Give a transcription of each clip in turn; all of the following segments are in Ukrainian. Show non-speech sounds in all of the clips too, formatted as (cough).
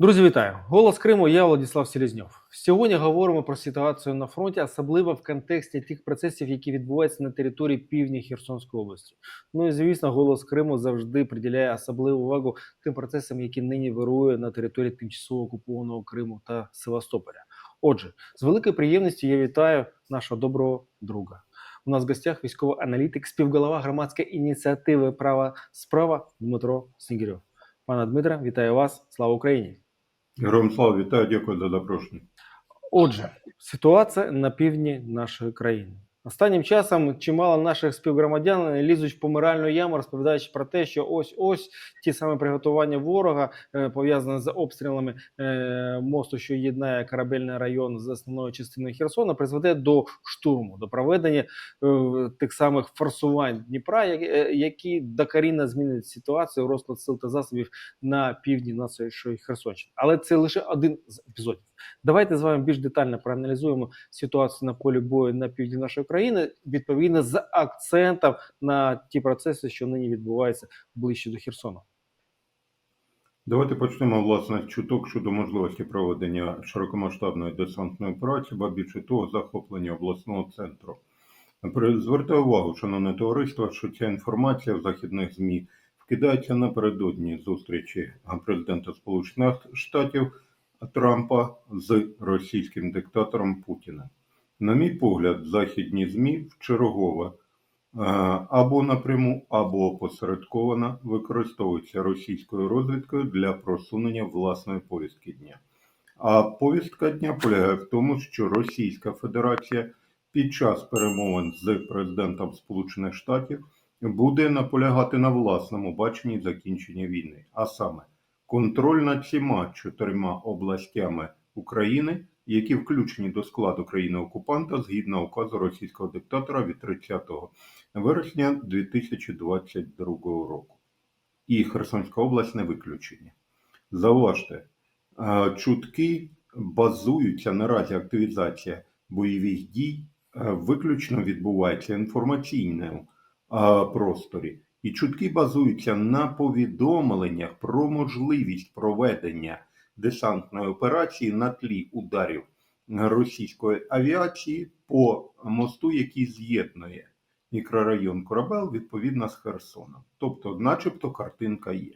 Друзі, вітаю! Голос Криму. Я Владислав Селезньов. Сьогодні говоримо про ситуацію на фронті, особливо в контексті тих процесів, які відбуваються на території півдня Херсонської області. Ну і звісно, голос Криму завжди приділяє особливу увагу тим процесам, які нині вирує на території тимчасово окупованого Криму та Севастополя. Отже, з великою приємністю я вітаю нашого доброго друга. У нас в гостях військовий аналітик, співголова громадської ініціативи Права справа Дмитро Снігирьов. Пане Дмитре, вітаю вас! Слава Україні! Героям слава, вітаю, дякую за запрошення. Отже, ситуація на півдні нашої країни. Останнім часом чимало наших співгромадян лізуть в помиральну яму, розповідаючи про те, що ось ось ті самі приготування ворога е, пов'язані з обстрілами е, мосту, що єднає корабельний район з основною частиною Херсона, призведе до штурму, до проведення е, тих самих форсувань Дніпра, які докорінно змінять ситуацію, розклад сил та засобів на півдні нашої Херсонщини. Але це лише один з епізодів. Давайте з вами більш детально проаналізуємо ситуацію на полі бою на півдні нашої країни, відповідно з акцентом на ті процеси, що нині відбуваються ближче до Херсону. Давайте почнемо власне чуток щодо можливості проведення широкомасштабної десантної операції, ба більше того, захоплення обласного центру. Звертаю увагу, шановне товариство, що ця інформація в західних ЗМІ вкидається напередодні зустрічі президента Сполучених Штатів Трампа з російським диктатором Путіним. На мій погляд, західні ЗМІ вчергове е, або напряму, або опосередковано використовуються російською розвідкою для просунення власної повістки дня. А повістка дня полягає в тому, що Російська Федерація під час перемовин з президентом Сполучених Штатів буде наполягати на власному баченні закінчення війни, а саме контроль над всіма чотирма областями України, які включені до складу країни-окупанта згідно указу російського диктатора від 30 вересня 2022 року. І Херсонська область не виключення. Зауважте, е, чутки базуються наразі активізація бойових дій е, виключно відбувається інформаційному е, просторі. І чутки базуються на повідомленнях про можливість проведення десантної операції на тлі ударів російської авіації по мосту, який з'єднує мікрорайон Корабел відповідно з Херсоном. Тобто, начебто, картинка є.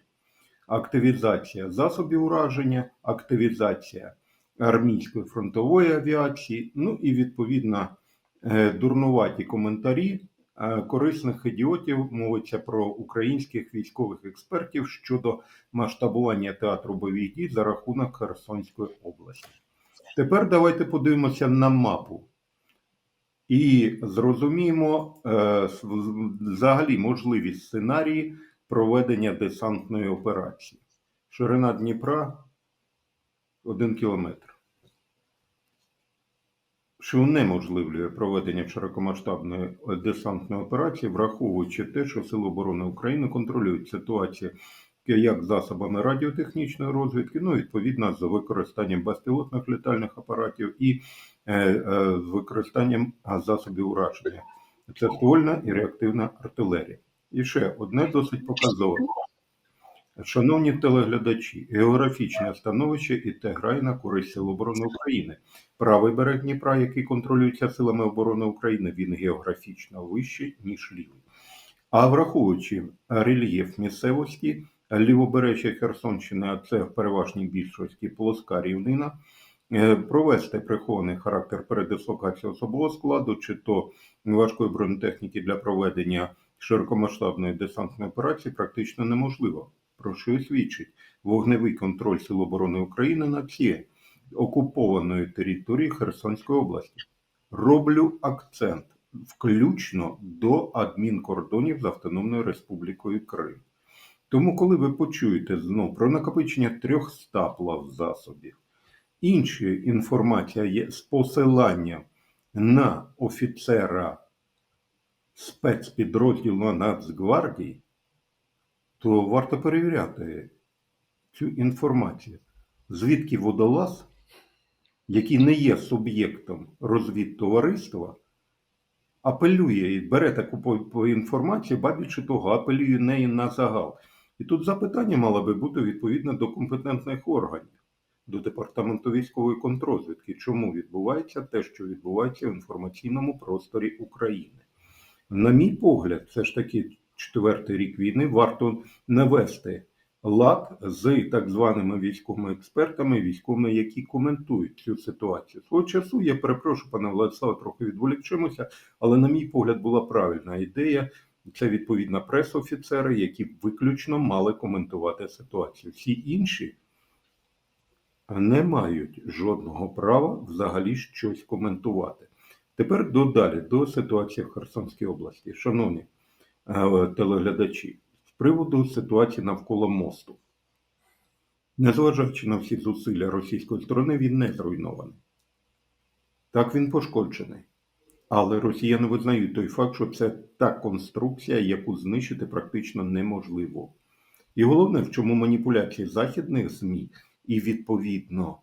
Активізація засобів ураження, активізація армійської фронтової авіації, ну і відповідно е, дурнуваті коментарі корисних ідіотів мовиться про українських військових експертів щодо масштабування театру бойових дій за рахунок Херсонської області. Тепер давайте подивимося на мапу і зрозуміємо е, взагалі можливі сценарії проведення десантної операції. Ширина Дніпра 1 кілометр. Що унеможливлює проведення широкомасштабної десантної операції, враховуючи те, що Сили оборони України контролюють ситуацію як засобами радіотехнічної розвідки, ну відповідно з використанням безпілотних літальних апаратів і е, е, з використанням засобів ураження. Це ствольна і реактивна артилерія. І ще одне досить показове. Шановні телеглядачі, географічне становище і те грає на користь Сил оборони України. Правий берег Дніпра, який контролюється силами оборони України, він географічно вищий, ніж лівий. А враховуючи рельєф місцевості, лівобережжя Херсонщини, а це в переважній більшості плоска рівнина, е, провести прихований характер передислокації особового складу чи то важкої бронетехніки для проведення широкомасштабної десантної операції практично неможливо. Про що і свідчить вогневий контроль Сил оборони України на цієї окупованої території Херсонської області. Роблю акцент включно до адмінкордонів з Автономною Республікою Крим. Тому, коли ви почуєте знов про накопичення 300 плавзасобів, інша інформація є з посиланням на офіцера спецпідрозділу Нацгвардії, то варто перевіряти цю інформацію. Звідки водолаз, який не є суб'єктом розвідтовариства, апелює і бере таку інформацію, ба того, апелює нею на загал. І тут запитання мало би бути відповідно до компетентних органів. до департаменту військової контрозвідки, чому відбувається те, що відбувається в інформаційному просторі України. На мій погляд, все ж таки четвертий рік війни варто навести лад з так званими військовими експертами, військовими, які коментують цю ситуацію. Свого часу я перепрошую, пане Владиславе, трохи відволікчимося, але на мій погляд була правильна ідея. Це відповідно пресофіцери, які виключно мали коментувати ситуацію. Всі інші не мають жодного права взагалі щось коментувати. Тепер додалі до ситуації в Херсонській області. Шановні телеглядачі, з приводу ситуації навколо мосту. Незважаючи на всі зусилля російської сторони, він не зруйнований. Так він пошкоджений. Але росіяни визнають той факт, що це та конструкція, яку знищити практично неможливо. І головне, в чому маніпуляції західних ЗМІ і відповідно,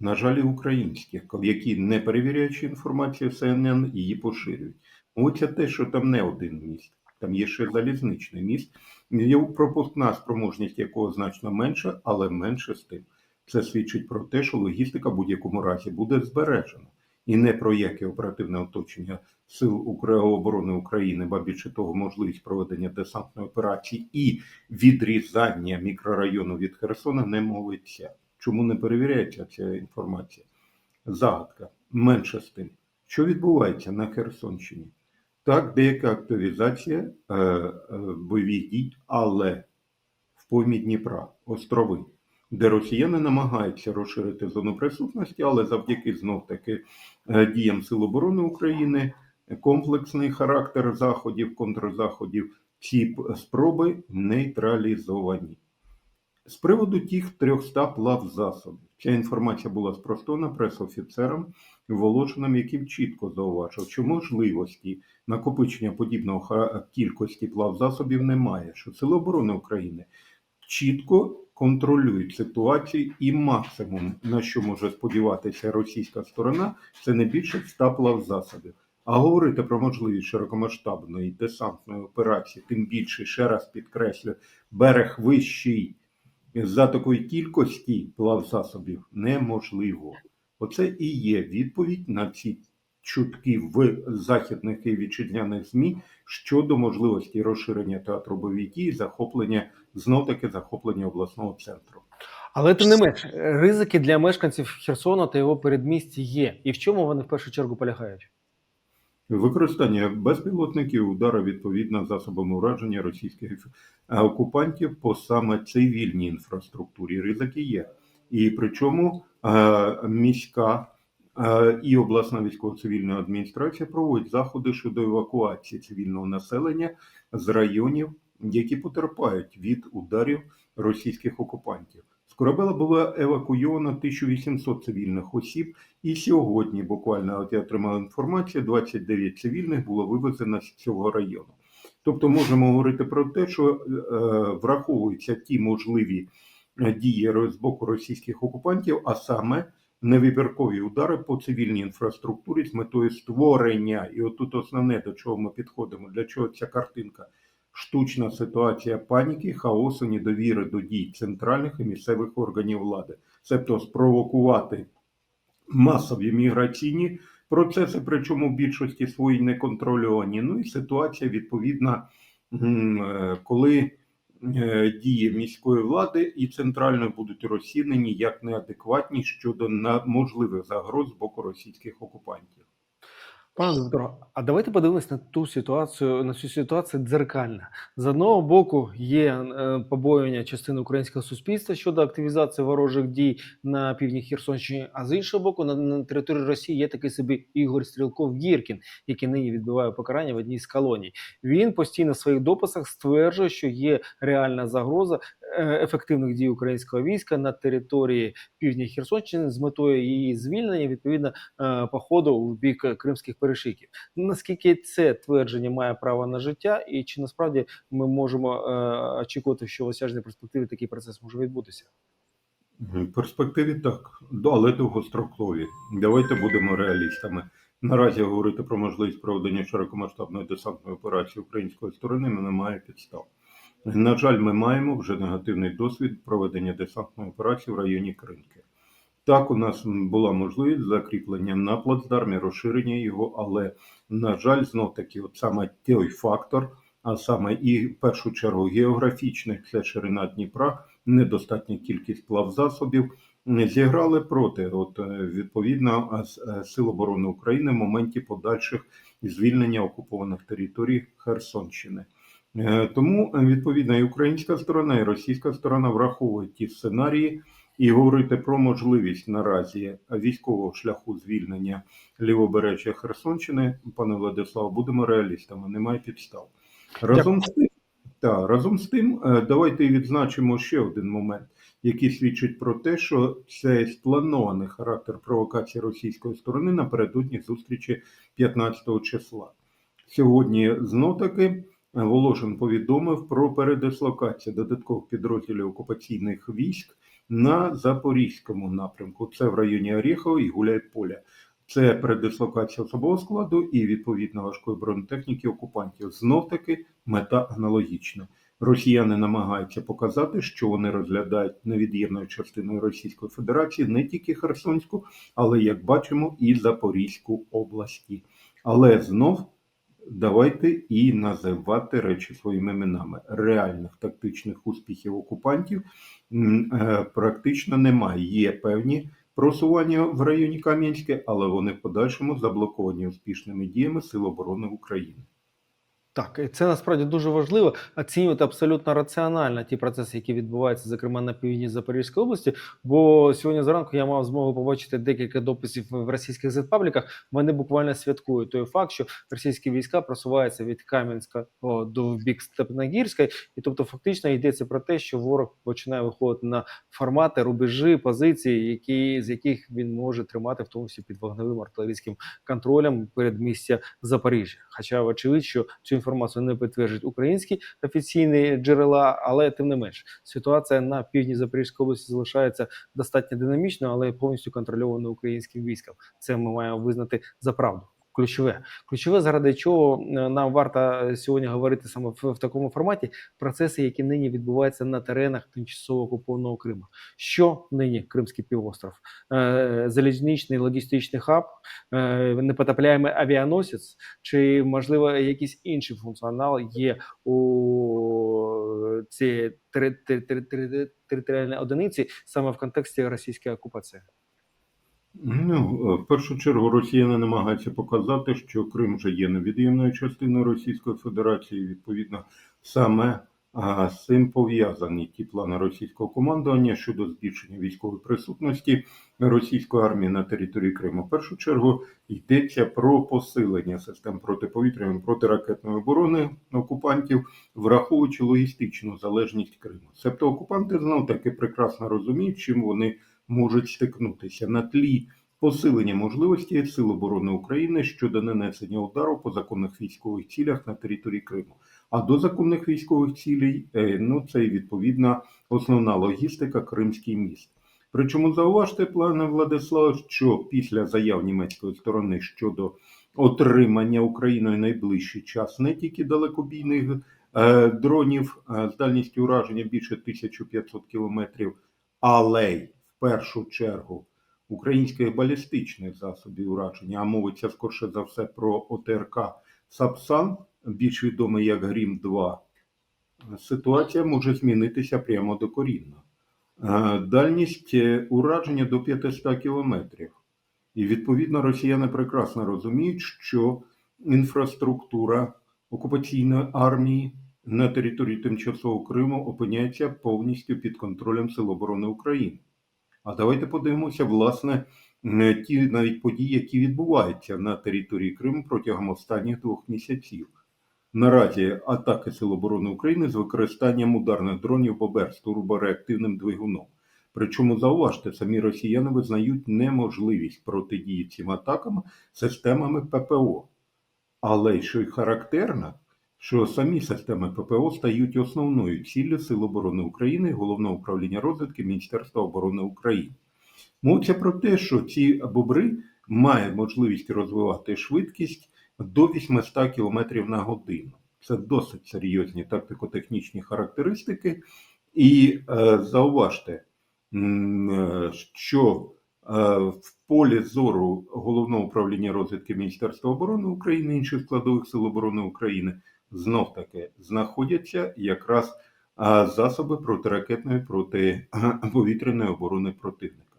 на жаль, українських, які не перевіряючи інформацію СНН, її поширюють. Оце те, що там не один міст, там є ще залізничний міст, є пропускна спроможність якого значно менша, але менше з тим. Це свідчить про те, що логістика в будь-якому разі буде збережена. І не про яке оперативне оточення Сил оборони України, ба більше того, можливість проведення десантної операції і відрізання мікрорайону від Херсона не мовиться. Чому не перевіряється ця інформація? Загадка. Менше з тим. Що відбувається на Херсонщині? Так, деяка активізація е, е, бойових дій, але в поймі Дніпра, острови, де росіяни намагаються розширити зону присутності, але завдяки знов таки е, діям Сил оборони України, комплексний характер заходів, контрзаходів, ці спроби нейтралізовані. З приводу тих 300 плав засобів. Ця інформація була спростована пресофіцером Волошиним, який чітко зауважив, що можливості накопичення подібного кількості плав засобів немає, що Сили оборони України чітко контролюють ситуацію, і максимум, на що може сподіватися російська сторона, це не більше 100 плав засобів. А говорити про можливість широкомасштабної десантної операції, тим більше, ще раз підкреслю, берег вищий за такої кількості плав засобів неможливо. Оце і є відповідь на ці чутки в західних і вітчизняних ЗМІ щодо можливості розширення театру бойових дій, захоплення знов таки захоплення обласного центру. Але тим не менш, ризики для мешканців Херсона та його передмісті є. І в чому вони в першу чергу полягають? Використання безпілотників, удари відповідно засобами ураження російських е, окупантів по саме цивільній інфраструктурі. Ризики є. І причому е, міська е, і обласна військово-цивільна адміністрація проводять заходи щодо евакуації цивільного населення з районів, які потерпають від ударів російських окупантів. З корабела було евакуйовано 1800 цивільних осіб, і сьогодні, буквально, от я отримав інформацію, 29 цивільних було вивезено з цього району. Тобто можемо говорити про те, що е, враховуються ті можливі е, дії з боку російських окупантів, а саме невибіркові удари по цивільній інфраструктурі з метою створення. І отут основне, до чого ми підходимо, для чого ця картинка. Штучна ситуація паніки, хаосу, недовіри до дій центральних і місцевих органів влади, тобто спровокувати масові міграційні процеси, причому в більшості свої неконтрольовані. Ну і ситуація відповідна, е, коли е, дії міської влади і центральної будуть розцінені як неадекватні щодо можливих загроз з боку російських окупантів. Пане Дмитро, а давайте подивимось на ту ситуацію, на цю ситуацію дзеркально. З одного боку, є е, побоювання частини українського суспільства щодо активізації ворожих дій на півдні Херсонщини, а з іншого боку, на, на території Росії є такий собі Ігор Стрілков Гіркін, який нині відбуває покарання в одній з колоній. Він постійно в своїх дописах стверджує, що є реальна загроза е, ефективних дій українського війська на території півдня Херсонщини з метою її звільнення, відповідно е, походу в бік кримських перешиків. Наскільки це твердження має право на життя, і чи насправді ми можемо е, очікувати, що в осяжній перспективі такий процес може відбутися? В перспективі так, але довгострокові. Давайте будемо реалістами. Наразі говорити про можливість проведення широкомасштабної десантної операції української сторони немає підстав. На жаль, ми маємо вже негативний досвід проведення десантної операції в районі Кринки. Так, у нас була можливість закріплення на плацдармі, розширення його, але, на жаль, знов таки, от саме той фактор, а саме і в першу чергу географічний, це ширина Дніпра, недостатня кількість плавзасобів, зіграли проти от, е, відповідно е, Сил оборони України в моменті подальших звільнення окупованих територій Херсонщини. Е, Тому відповідно і українська сторона, і російська сторона враховують ті сценарії і говорити про можливість наразі військового шляху звільнення лівобережжя Херсонщини, пане Владиславе, будемо реалістами, немає підстав. Разом з тим, та, разом з тим, е, давайте відзначимо ще один момент, який свідчить про те, що цей спланований характер провокації російської сторони напередодні зустрічі 15 числа. Сьогодні знов таки Волошин повідомив про передислокацію додаткових підрозділів окупаційних військ на Запорізькому напрямку. Це в районі Оріхова і Гуляйполя. Це передислокація особового складу і відповідно важкої бронетехніки окупантів. Знов таки мета аналогічна. Росіяни намагаються показати, що вони розглядають невід'ємною частиною Російської Федерації не тільки Херсонську, але як бачимо, і Запорізьку області. Але знов давайте і називати речі своїми іменами. Реальних тактичних успіхів окупантів е, практично немає. Є певні просування в районі Кам'янське, але вони в подальшому заблоковані успішними діями Сил оборони України. Так, це насправді дуже важливо оцінювати абсолютно раціонально ті процеси, які відбуваються, зокрема на півдні Запорізької області. Бо сьогодні зранку я мав змогу побачити декілька дописів в російських зетпабліках. Вони буквально святкують той факт, що російські війська просуваються від Кам'янська до бік Степногірська, і тобто фактично йдеться про те, що ворог починає виходити на формати, рубежі, позиції, які з яких він може тримати, в тому числі під вогневим артилерійським контролем передмістя Запоріжжя. Хоча очевидь, що цю інформацію не підтверджують українські офіційні джерела, але тим не менш ситуація на півдні Запорізької області залишається достатньо динамічною, але повністю контрольованою українським військом. Це ми маємо визнати за правду. Ключове, ключове, заради чого е, нам варто сьогодні говорити саме в, в такому форматі процеси, які нині відбуваються на теренах тимчасово окупованого Криму. Що нині Кримський півостров, е, залізничний логістичний хаб, е, непотопляємий авіаносець, чи можливо якийсь інший функціонал є у цієї тери- тери- тери- тери- територіальної одиниці саме в контексті російської окупації? Ну, е, в першу чергу росіяни намагаються показати, що Крим вже є невід'ємною частиною Російської Федерації. Відповідно, саме з цим пов'язані ті плани російського командування щодо збільшення військової присутності російської армії на території Криму. В першу чергу йдеться про посилення систем протиповітряної протиракетної оборони окупантів, враховуючи логістичну залежність Криму. Себто окупанти знов таки прекрасно розуміють, чим вони можуть стикнутися на тлі посилення можливості Сил оборони України щодо нанесення удару по законних військових цілях на території Криму. А до законних військових цілей е, ну це відповідна основна логістика Кримський міст. Причому зауважте, пане Владислав, що після заяв німецької сторони щодо отримання Україною найближчий час не тільки далекобійних е, дронів з дальністю ураження більше 1500 кілометрів, але й першу чергу українських балістичних засобів ураження, а мовиться скорше за все про ОТРК Сапсан, більш відомий як Грім 2 ситуація може змінитися прямо докорінно. Е, Дальність ураження до 500 кілометрів. І відповідно росіяни прекрасно розуміють, що інфраструктура окупаційної армії на території тимчасового Криму опиняється повністю під контролем Сил оборони України. А давайте подивимося, власне, ті навіть події, які відбуваються на території Криму протягом останніх двох місяців. Наразі атаки Сил оборони України з використанням ударних дронів БОБЕР з турбореактивним двигуном. Причому зауважте, самі росіяни визнають неможливість протидії цим атакам системами ППО. Але що й характерно, що самі системи ППО стають основною ціллю Сил оборони України Головного управління розвідки Міністерства оборони України. Мовиться про те, що ці бобри мають можливість розвивати швидкість до 800 км на годину. Це досить серйозні тактико-технічні характеристики. І е, зауважте, е, що е, в полі зору Головного управління розвідки Міністерства оборони України інших складових сил оборони України знов таки знаходяться якраз засоби протиракетної протиповітряної (clears throat) оборони противника.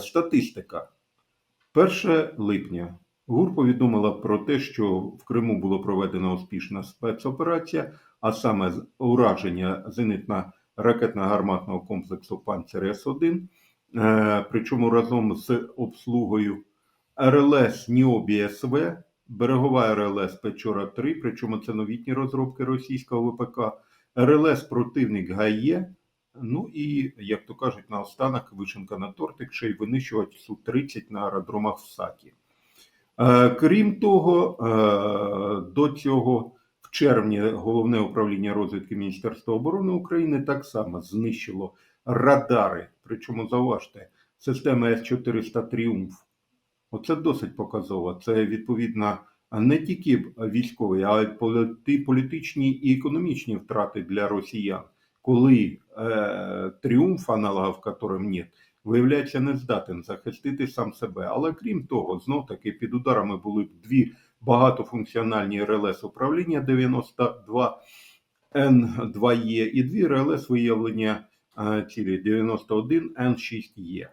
Статистика. 1 липня ГУР повідомила про те, що в Криму було проведена успішна спецоперація, а саме ураження зенитно-ракетно-гарматного комплексу «Панцер С-1», е, причому разом з обслугою РЛС Ніобі СВ, берегова РЛС Печора-3, причому це новітні розробки російського ВПК, РЛС противник ГАЄ, ну і, як то кажуть, наостанок вишенка на тортик, ще й винищувач Су-30 на аеродромах в Сакі. Е, Крім того, е, до цього в червні Головне управління розвідки Міністерства оборони України так само знищило радари. Причому зауважте, системи С-400 Тріумф. Оце досить показово. Це відповідно не тільки військові, а й політичні і економічні втрати для росіян, коли е, тріумф, аналогів которым нет, виявляється не здатен захистити сам себе. Але крім того, знов таки під ударами були дві багатофункціональні РЛС управління 92 Н2Е і дві РЛС виявлення е, цілі 91 Н6Е.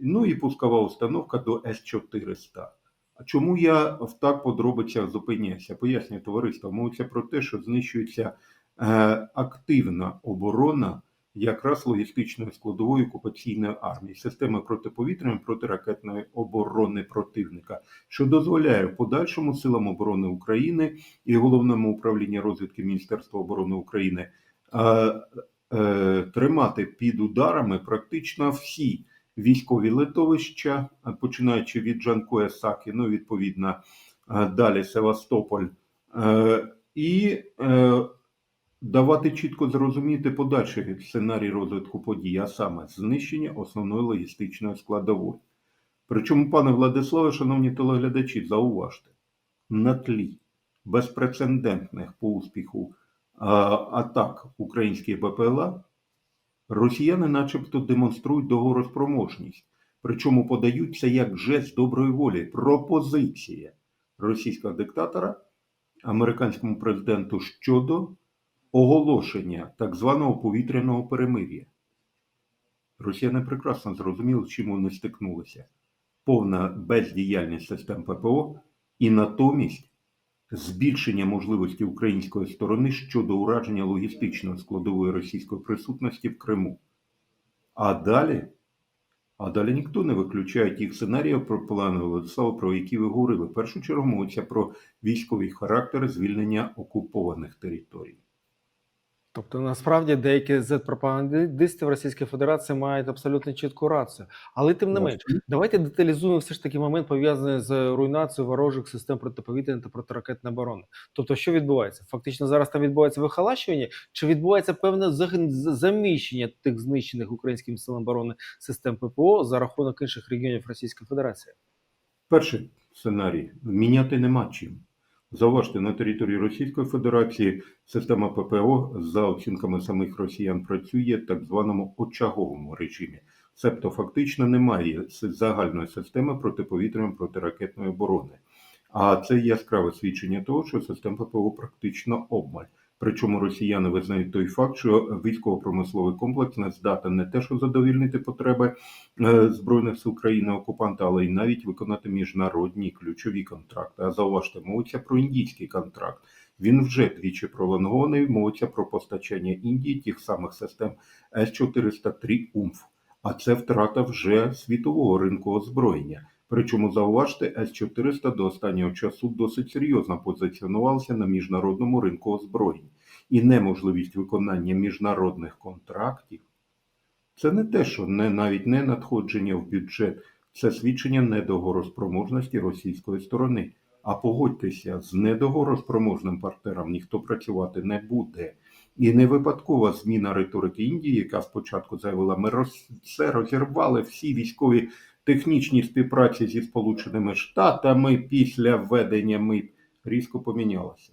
Ну і пускова установка до С400. А чому я в так подробицях зупиняюся? Пояснюю товариство. Мовиться про те, що знищується е, активна оборона якраз логістичної складової окупаційної армії, системи протиповітряної протиракетної оборони противника, що дозволяє подальшому силам оборони України і головному управлінню розвідки Міністерства оборони України е, е, тримати під ударами практично всі військові литовища, починаючи від Джанкоя Саки, ну відповідно е, далі Севастополь, е, і е, давати чітко зрозуміти подальший сценарій розвитку подій, а саме знищення основної логістичної складової. Причому, пане Владиславе, шановні телеглядачі, зауважте, на тлі безпрецедентних по успіху атак українських БПЛА росіяни начебто демонструють договороспроможність, причому подаються як жест доброї волі, пропозиція російського диктатора американському президенту щодо оголошення так званого повітряного перемир'я. Росіяни прекрасно зрозуміли, з чим вони стикнулися. Повна бездіяльність систем ППО і натомість збільшення можливості української сторони щодо ураження логістичної складової російської присутності в Криму. А далі, а далі ніхто не виключає тих сценаріїв про плани Владислава, про які ви говорили. В першу чергу мовиться про військовий характер звільнення окупованих територій. Тобто, насправді деякі Z-пропагандисти в Російській Федерації мають абсолютно чітку рацію. Але тим не менш, давайте деталізуємо все ж таки момент пов'язаний з руйнацією ворожих систем протиповітряної та протиракетної оборони. Тобто, що відбувається? Фактично зараз там відбувається вихолащування, чи відбувається певне заміщення тих знищених українським силам оборони систем ППО за рахунок інших регіонів Російської Федерації? Перший сценарій міняти нема чим. Зауважте, на території Російської Федерації система ППО за оцінками самих росіян працює в так званому очаговому режимі. Себто фактично немає загальної системи протиповітряної протиракетної оборони. А це яскраве свідчення того, що систем ППО практично обмаль. Причому росіяни визнають той факт, що військово-промисловий комплекс не здатен не те, що задовільнити потреби е, збройних сил країни окупанта, але й навіть виконати міжнародні ключові контракти. А зауважте, мовиться про індійський контракт. Він вже двічі пролонгований. Мовиться про постачання Індії тих самих систем С-403 УМФ. А це втрата вже світового ринку озброєння. Причому зауважте, С-400 до останнього часу досить серйозно позиціонувався на міжнародному ринку озброєнь. І неможливість виконання міжнародних контрактів це не те, що не навіть не надходження в бюджет, це свідчення недогороспроможності російської сторони. А погодьтеся, з недогороспроможним партнером ніхто працювати не буде. І не випадкова зміна риторики Індії, яка спочатку заявила, ми роз... все розірвали всі військові технічні співпраці зі Сполученими Штатами після введення мит різко помінялася.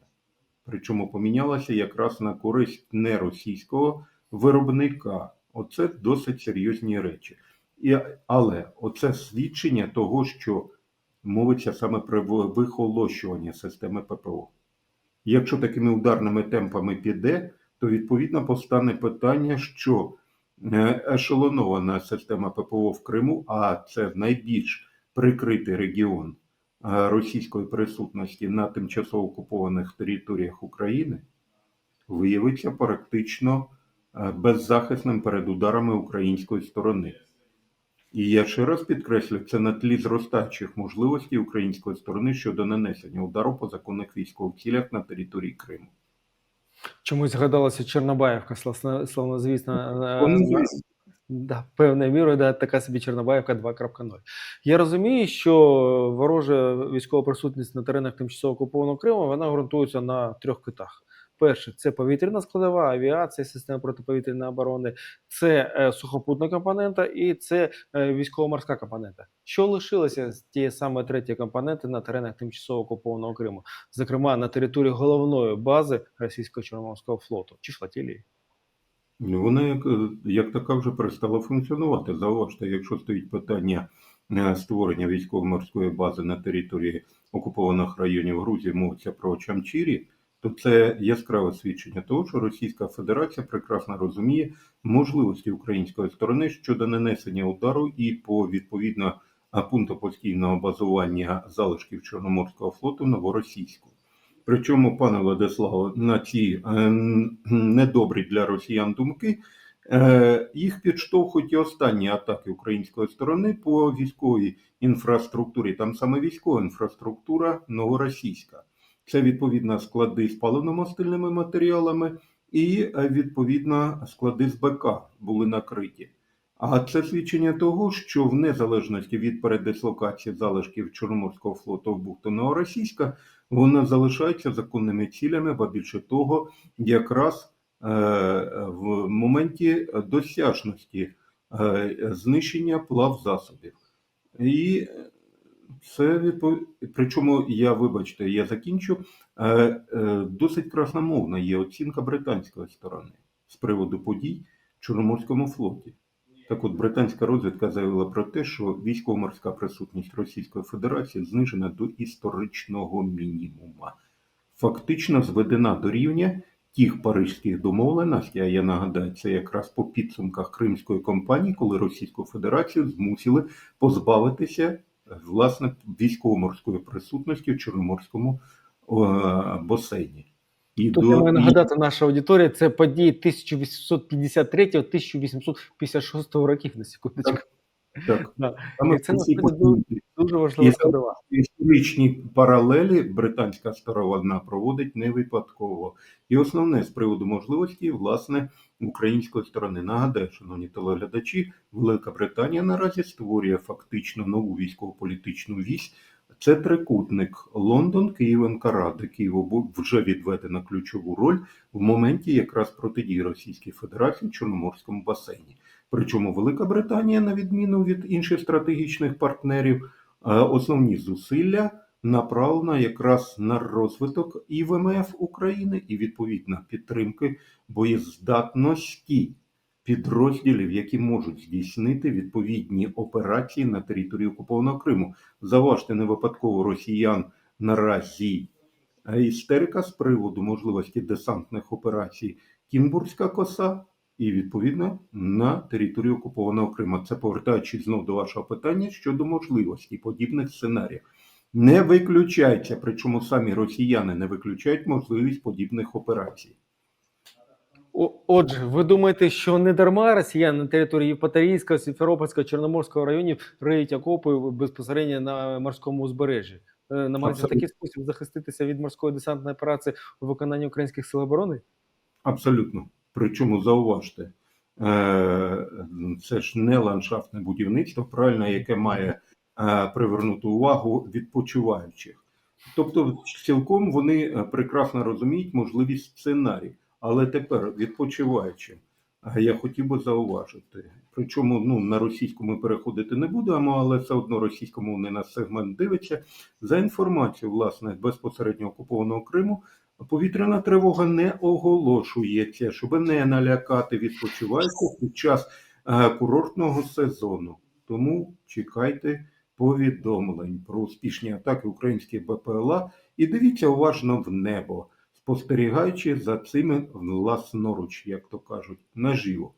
Причому помінялася якраз на користь неросійського виробника. Оце досить серйозні речі. І, але оце свідчення того, що мовиться саме про вихолощування системи ППО. Якщо такими ударними темпами піде, то відповідно постане питання, що ешелонована система ППО в Криму, а це найбільш прикритий регіон е, російської присутності на тимчасово окупованих територіях України, виявиться практично е, беззахисним перед ударами української сторони. І я ще раз підкреслю, це на тлі зростаючих можливостей української сторони щодо нанесення удару по законних військових цілях на території Криму. Чомусь згадалася Чорнобаївка, славно- славнозвісна. е, Да, певною мірою, да, така собі Чорнобаївка 2.0. Я розумію, що ворожа військова присутність на теренах тимчасово окупованого Криму вона ґрунтується на трьох китах. Перше, це повітряна складова, авіація, система протиповітряної оборони, це е, сухопутна компонента і це е, військово-морська компонента. Що лишилося з тієї саме третьої компоненти на теренах тимчасово окупованого Криму, зокрема на території головної бази російського чорноморського флоту чи флотилії? Ну, Вона як, е, як така вже перестала функціонувати. Зауважте, якщо стоїть питання е, створення військово-морської бази на території окупованих районів Грузії, мовиться про Чамчірі, то це яскраве свідчення того, що Російська Федерація прекрасно розуміє можливості української сторони щодо нанесення удару і по відповідно пункту постійного базування залишків Чорноморського флоту новоросійську. Причому, пане Владиславе, на ці е, недобрі для росіян думки е, їх підштовхують і останні атаки української сторони по військовій інфраструктурі. Там саме військова інфраструктура новоросійська. Це відповідно склади з паливно-мастильними матеріалами і е, відповідно склади з БК були накриті. А це свідчення того, що в незалежності від передислокації залишків Чорноморського флоту в бухту Новоросійська вона залишається законними цілями, ба більше того, якраз е, в моменті досяжності е, знищення плав засобів. І це відпов... Причому я, вибачте, я закінчу. Е, е, Досить красномовна є оцінка британської сторони з приводу подій в Чорноморському флоті. Так от, британська розвідка заявила про те, що військово-морська присутність Російської Федерації знижена до історичного мінімума. Фактично зведена до рівня тих парижських домовленостей, а я нагадаю, це якраз по підсумках Кримської кампанії, коли Російську Федерацію змусили позбавитися власне військово-морської присутності в Чорноморському басейні. І Тут я маю нагадати наша аудиторія, це події 1853-1856 років на секундочку. так, Да. саме І це насправді події Дуже важлива складова. історичні паралелі британська сторона проводить не випадково. І основне з приводу можливості, власне, української сторони. Нагадаю, шановні телеглядачі, Велика Британія наразі створює фактично нову військово-політичну вісь. Це трикутник Лондон, Київ, Анкара, де Києву вже відведено ключову роль в моменті якраз протидії Російській Федерації в Чорноморському басейні. Причому Велика Британія, на відміну від інших стратегічних партнерів, е, основні зусилля направлено якраз на розвиток і ВМФ України, і відповідно підтримки боєздатності підрозділів, які можуть здійснити відповідні операції на території окупованого Криму. Заважте не випадково росіян наразі е, істерика з приводу можливості десантних операцій Кінбурзька коса і відповідно на територію окупованого Криму. Це повертаючись знов до вашого питання щодо можливості подібних сценаріїв. Не виключається, причому самі росіяни не виключають можливість подібних операцій. Отже, ви думаєте, що не дарма росіяни на території Євпаторійського, Сімферопольського, Чорноморського районів риють окопи безпосередньо на морському узбережжі? Е, Намагаються в такий спосіб захиститися від морської десантної операції у виконанні українських сил оборони? Абсолютно. Причому зауважте, е, це ж не ландшафтне будівництво, правильно, яке має е, привернути увагу відпочиваючих. Тобто, цілком вони е, прекрасно розуміють можливість сценарію. Але тепер відпочиваючи, я хотів би зауважити. Причому ну, на російську ми переходити не будемо, але все одно російськомовний нас сегмент дивиться. За інформацією власне безпосередньо окупованого Криму, Повітряна тривога не оголошується, щоб не налякати відпочивальців під час е, курортного сезону. Тому чекайте повідомлень про успішні атаки українських БПЛА і дивіться уважно в небо, спостерігаючи за цими власноруч, як то кажуть, наживо.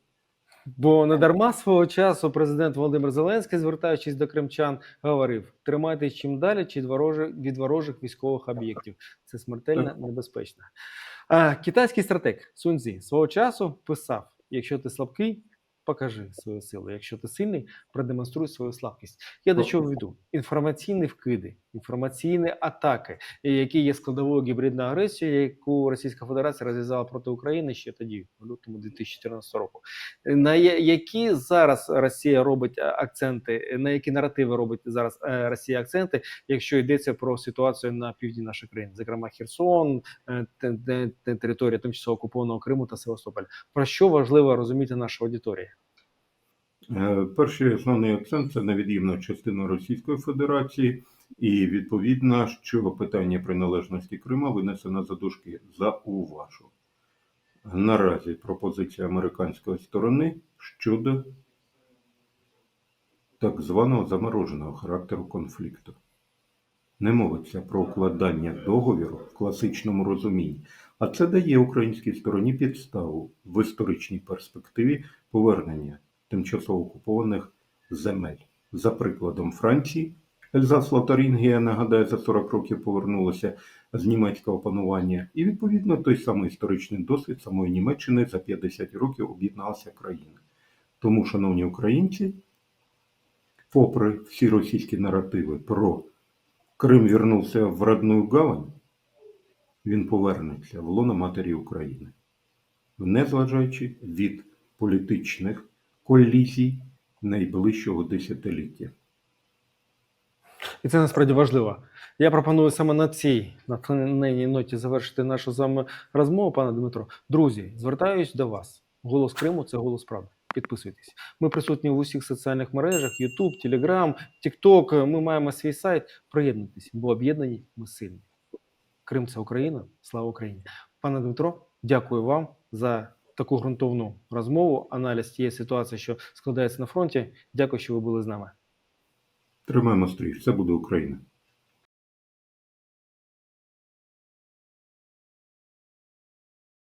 Бо не дарма свого часу президент Володимир Зеленський, звертаючись до кримчан, говорив: тримайтесь чим далі чи від ворожих, військових об'єктів. Це смертельно небезпечно. А, китайський стратег Сунзі свого часу писав: якщо ти слабкий, покажи свою силу. Якщо ти сильний, продемонструй свою слабкість. Я до чого веду? Інформаційні вкиди, інформаційні атаки, які є складовою гібридної агресії, яку Російська Федерація розв'язала проти України ще тоді, в лютому 2014 року. На які зараз Росія робить е, акценти, на які наративи робить зараз е, Росія акценти, якщо йдеться про ситуацію на півдні нашої країни, зокрема Херсон, е, те- те- те- територія тимчасово окупованого Криму та Севастополь. Про що важливо розуміти наша аудиторія? Е, Перший основний акцент це невід'ємна частина Російської Федерації, і відповідно, що питання приналежності Крима винесено за дужки. Зауважу. Наразі пропозиція американської сторони щодо так званого замороженого характеру конфлікту. Не мовиться про укладання договіру в класичному розумінні, а це дає українській стороні підставу в історичній перспективі повернення тимчасово окупованих земель. За прикладом Франції, Ельзас Лотарингія, нагадаю, за 40 років повернулася з німецького панування, і відповідно той самий історичний досвід самої Німеччини за 50 років об'єдналася країна. Тому, шановні українці, попри всі російські наративи про Крим вернувся в родную гавань, він повернеться в лоно матері України, незважаючи від політичних колізій найближчого десятиліття. І це насправді важливо. Я пропоную саме на цій натхненній ноті завершити нашу з вами розмову, пане Дмитро. Друзі, звертаюсь до вас. Голос Криму це голос правди. Підписуйтесь. Ми присутні в усіх соціальних мережах: YouTube, Telegram, TikTok. Ми маємо свій сайт. Приєднуйтесь, бо об'єднані ми сильні. Крим це Україна. Слава Україні. Пане Дмитро, дякую вам за таку ґрунтовну розмову, аналіз тієї ситуації, що складається на фронті. Дякую, що ви були з нами. Тримаємо стрій, все буде Україна.